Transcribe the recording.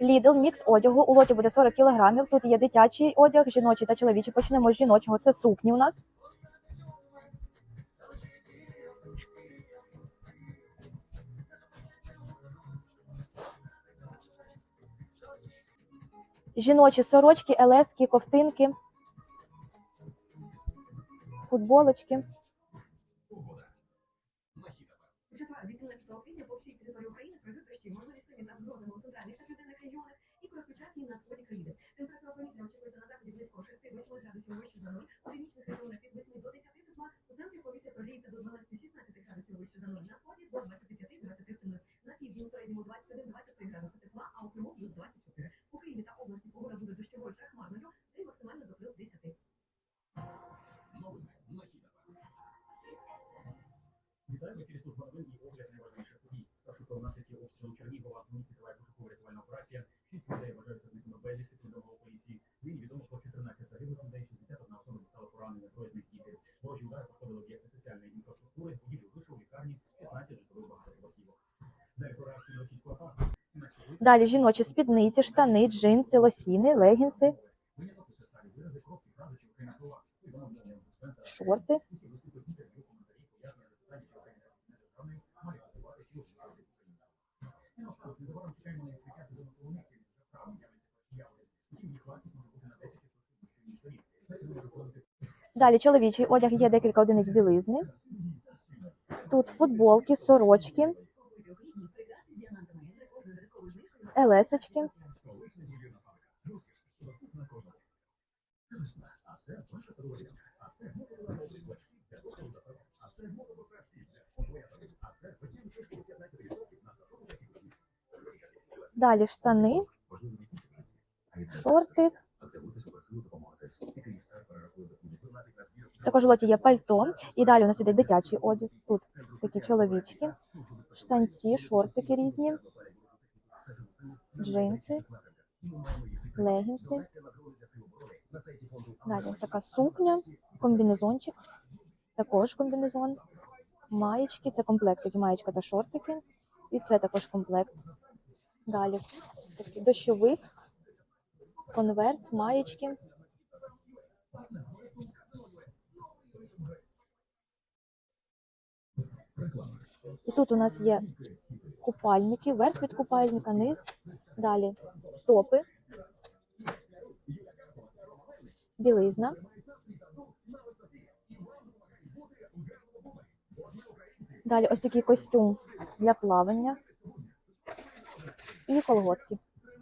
Lidl мікс одягу. У лоті буде 40 кг. Тут є дитячий одяг, жіночий та чоловічий. Почнемо з жіночого. Це сукні у нас. Жіночі сорочки, елески, ковтинки, футболочки. Четвер, 18 квітня по всій території України В ефірі служба новин і огляд найважливіших подій. Спершу про наслідки обстрілу Чернігова. Нині триває пошуково-рятувальна операція. Шість людей вважаються зникними безвісти, повідомили у поліції. Нині відомо про 14 загиблих людей, 61 особа дістала поранення, троє з них діти. Ворожі удари проходили об'єкти соціальної інфраструктури, будівлю вишу, лікарні, 16 житлових багатоповерхівок. Далі про реакцію російську атаку. Далі жіночі спідниці, штани, джинси, лосіни, легінси, виняток Далі чоловічий одяг є декілька одиниць білизни. Тут футболки, сорочки, елесочки. А це ваша Також в лоті є пальто. І далі у нас іде дитячий одяг. Тут такі чоловічки, штанці, шортики різні, джинси, легінси. Далі ось така сукня, комбінезончик, також комбінезон, маєчки, це комплектики, маєчка та шортики. І це також комплект. Далі такий дощовик, конверт, маєчки. І тут у нас є купальники, верх від купальника, низ, далі топи, білизна. Далі ось такий костюм для плавання і колготки.